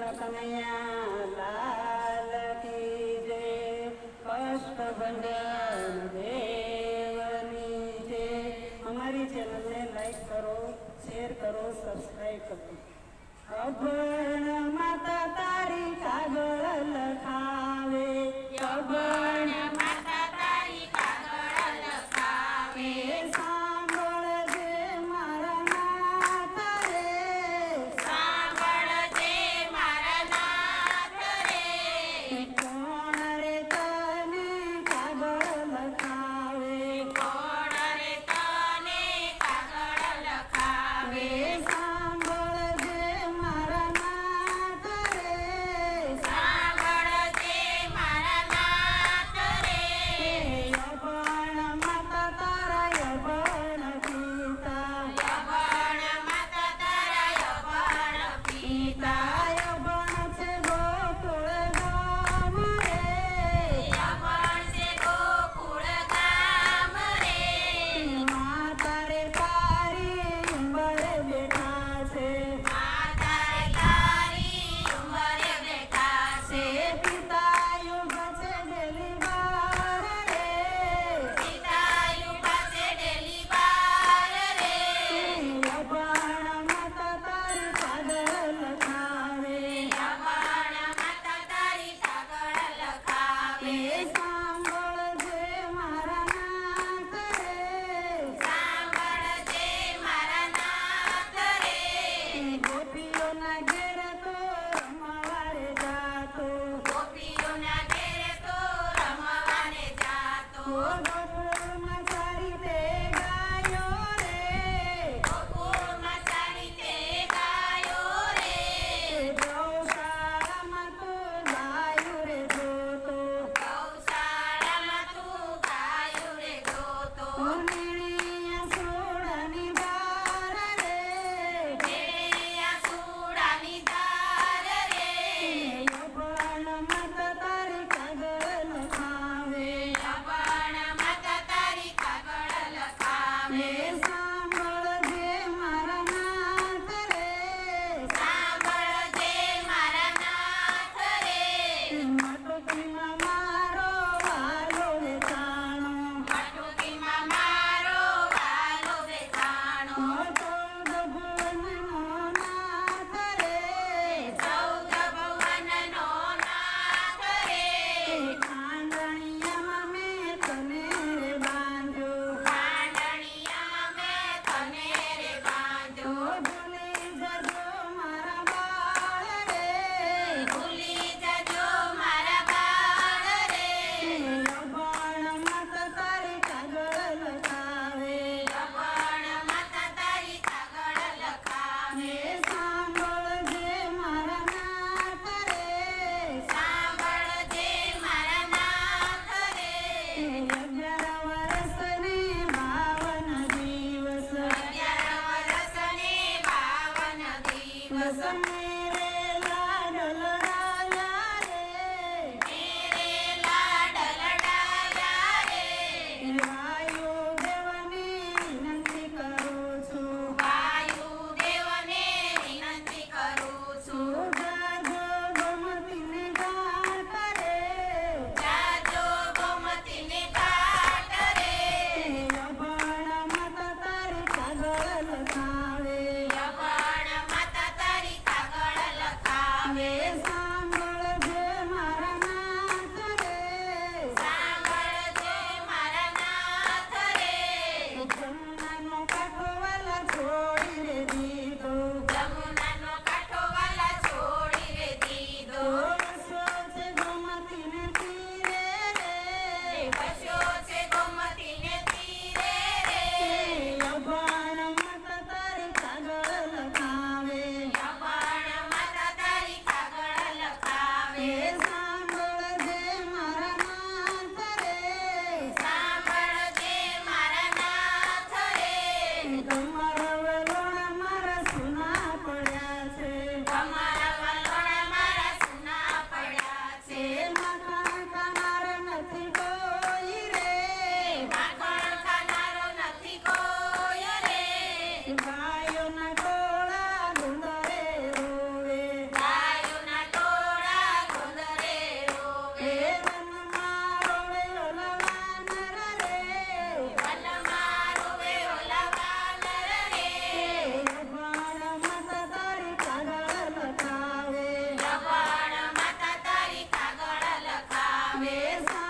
કૃષ્ણ લાલ કી જય દેવની જય અમારી ચેનલને લાઈક કરો શેર કરો સબસ્ક્રાઈબ કરો અભણ માતા તારી કાગળ લખા Please. Amen. Awesome. a. mesa.